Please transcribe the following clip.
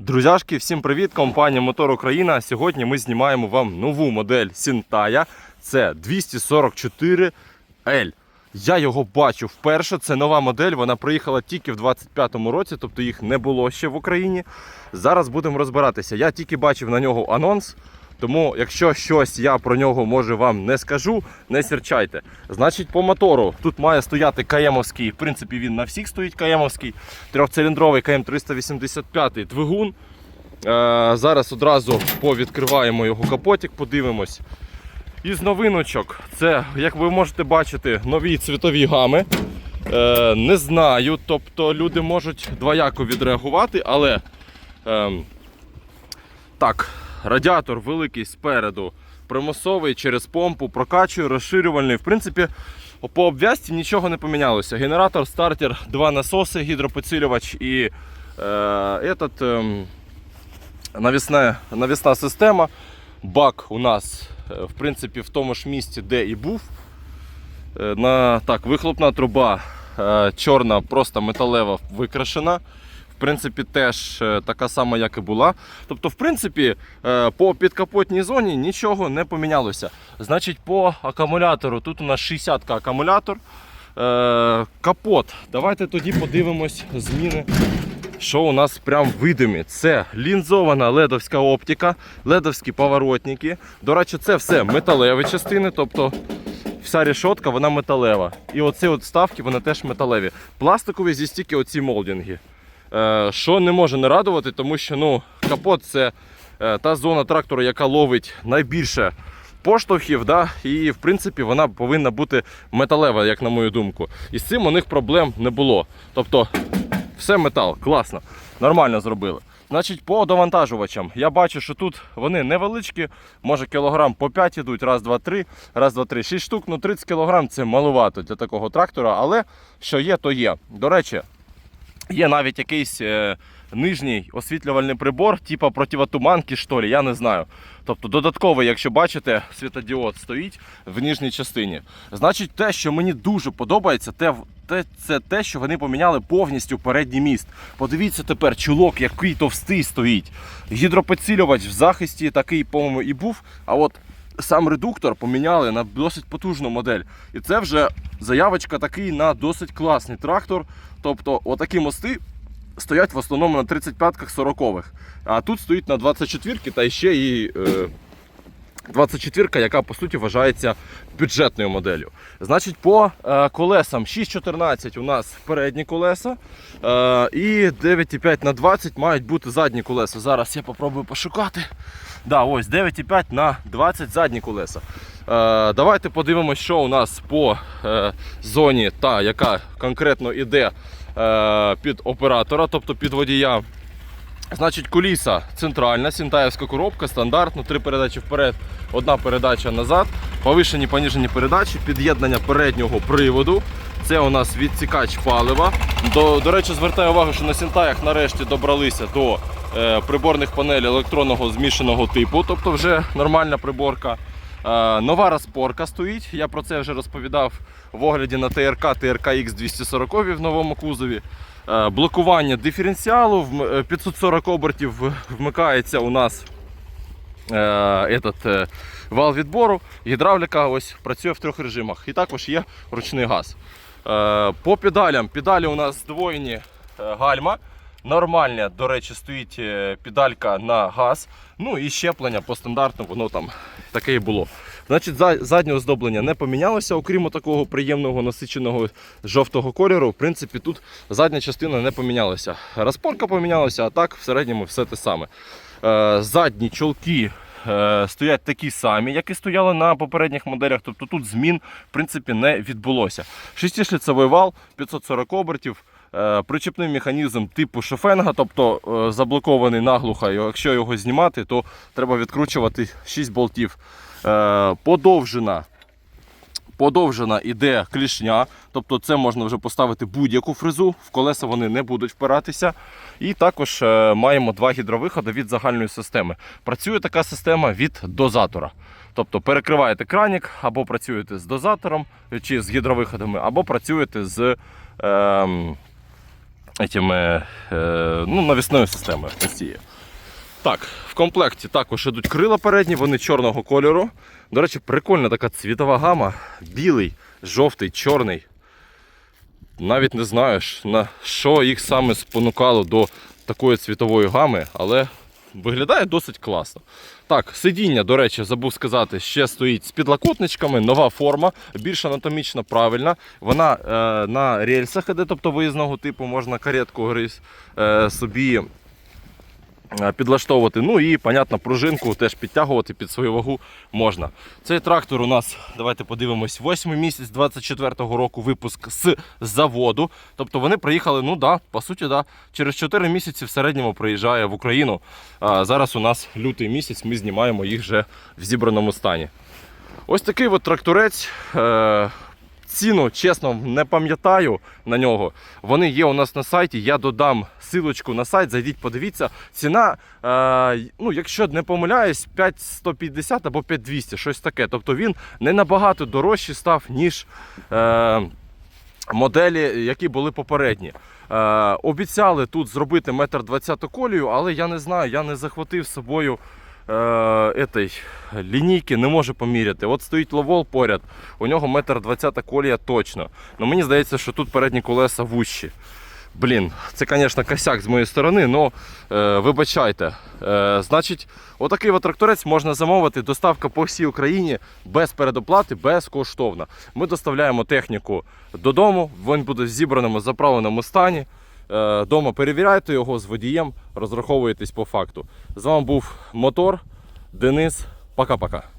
Друзяшки, всім привіт! Компанія Мотор Україна. Сьогодні ми знімаємо вам нову модель Сінтая. Це 244L. Я його бачу вперше. Це нова модель. Вона приїхала тільки в 25-му році, тобто їх не було ще в Україні. Зараз будемо розбиратися. Я тільки бачив на нього анонс. Тому, якщо щось я про нього може вам не скажу, не сірчайте. Значить, по мотору тут має стояти каємовський, в принципі, він на всіх стоїть каємовський, трьохциліндровий КМ 385 двигун. Е, зараз одразу повідкриваємо його капотик, подивимось. Із новиночок, це, як ви можете бачити, нові цвітові гами. Е, не знаю, тобто люди можуть двояко відреагувати, але ем, так, радіатор великий спереду, примусовий через помпу, прокачує, розширювальний. В принципі, по обв'язці нічого не помінялося. Генератор, стартер, два насоси, гідропідсилювач і е, этот, ем, навісна, навісна система. Бак у нас е, в принципі в тому ж місці, де і був. Е, На, так, вихлопна труба е, чорна, просто металева викрашена. В принципі, теж е, така сама, як і була. Тобто, в принципі, е, по підкапотній зоні нічого не помінялося. Значить, по акумулятору тут у нас 60 акумулятор. Е, Капот. Давайте тоді подивимось зміни. Що у нас прям видимі? Це лінзована ледовська оптика, ледовські поворотники. До речі, це все металеві частини, тобто вся решетка вона металева. І оці от вставки вони теж металеві. Пластикові зі стільки оці молдинги. Е, що не може не радувати, тому що ну, капот це е, та зона трактору, яка ловить найбільше поштовхів, да? і в принципі вона повинна бути металева, як на мою думку. І з цим у них проблем не було. Тобто все метал, класно, нормально зробили. Значить, по довантажувачам я бачу, що тут вони невеличкі, може кілограм по 5 ідуть, раз, два, три, раз, два, три, 6 штук. Ну 30 кілограм це маловато для такого трактора, але що є, то є. До речі, Є навіть якийсь е, нижній освітлювальний прибор, типу противотуманки, що ли, я не знаю. Тобто додатковий, якщо бачите, світодіод стоїть в нижній частині. Значить, те, що мені дуже подобається, те, те, це те, що вони поміняли повністю передній міст. Подивіться тепер, чулок, який товстий стоїть. Гідропідсилювач в захисті такий, по-моєму, і був. А от сам редуктор поміняли на досить потужну модель. І це вже заявочка такий на досить класний трактор. Тобто, отакі мости стоять в основному на 35-ках 40-х. А тут стоїть на 24-ки та ще і е, 24-ка, яка по суті вважається бюджетною моделлю. Значить, по е, колесам 6,14 у нас передні колеса. Е, і 9,5 на 20 мають бути задні колеса. Зараз я попробую пошукати. Да, ось 9,5 на 20 задні колеса. Е, давайте подивимося, що у нас по е, зоні, та, яка конкретно йде е, під оператора, тобто під водія. Значить, куліса центральна, сінтаєвська коробка, стандартно, три передачі вперед, одна передача назад, повишені поніжені передачі, під'єднання переднього приводу. Це у нас відсікач палива. До, до речі, звертаю увагу, що на сінтаях нарешті добралися до е, приборних панелей електронного змішаного типу, тобто вже нормальна приборка. Е, нова розпорка стоїть. Я про це вже розповідав в огляді на ТРК ТРК X240 в новому кузові. Е, Блокування диференціалу вм- е, 540 обертів вмикається у нас е, этот, вал відбору. Гідравліка ось працює в трьох режимах. І також є ручний газ. По педалям. Педалі у нас здвоєні гальма. Нормальна, до речі, стоїть е, педалька на газ. Ну і щеплення по стандарту, воно там таке і було. Значить, заднє оздоблення не помінялося, окрім такого приємного насиченого жовтого кольору. В принципі, тут задня частина не помінялася. Розпорка помінялася, а так в середньому все те саме. Е, Задні чолки е, стоять такі самі, як і стояли на попередніх моделях. Тобто тут змін в принципі не відбулося. Шестишліцевий вал 540 обертів. Е, Причепний механізм типу шофенга, тобто е, заблокований наглухо. Якщо його знімати, то треба відкручувати 6 болтів. Е, Подовжена подовжена іде клішня, тобто це можна вже поставити будь-яку фрезу, в колеса вони не будуть впиратися. І також е, маємо два гідровиходи від загальної системи. Працює така система від дозатора. Тобто перекриваєте кранік, або працюєте з дозатором чи з гідровиходами, або працюєте з ем, этими, е, ну, навісною системою Росії. Так, в комплекті також ідуть крила передні, вони чорного кольору. До речі, прикольна така цвітова гама. Білий, жовтий, чорний. Навіть не знаєш, на що їх саме спонукало до такої цвітової гами, але виглядає досить класно. Так, сидіння, до речі, забув сказати, ще стоїть з підлокотничками, нова форма, більш анатомічно правильна. Вона е, на рельсах іде, тобто виїзного типу, можна каретку гриз, е, собі підлаштовувати. Ну і, понятно, пружинку теж підтягувати під свою вагу можна. Цей трактор у нас, давайте подивимось, 8 місяць 24-го року випуск з заводу. Тобто вони приїхали, ну да, по суті, да, через 4 місяці в середньому приїжджає в Україну. А зараз у нас лютий місяць, ми знімаємо їх вже в зібраному стані. Ось такий от тракторець. Е- Ціну, чесно, не пам'ятаю на нього. Вони є у нас на сайті. Я додам силочку на сайт. Зайдіть, подивіться. Ціна, е, ну, якщо не помиляюсь, 5150 або 5200, щось таке. Тобто він не набагато дорожчий став, ніж е, моделі, які були попередні. Е, обіцяли тут зробити метр 20 колію, але я не знаю, я не захватив з собою этой, лінійки, не можу поміряти. От стоїть ловол поряд, у нього метр 20 колія точно. Ну мені здається, що тут передні колеса вущі. Блін, це, звісно, косяк з моєї сторони, але е, вибачайте. Е, значить, отакий от тракторець можна замовити. Доставка по всій Україні без передоплати, безкоштовна. Ми доставляємо техніку додому, він буде в зібраному, заправленому стані. Е, Дома перевіряйте його з водієм, розраховуєтесь по факту. З вами був мотор. Денис. Пока-пока.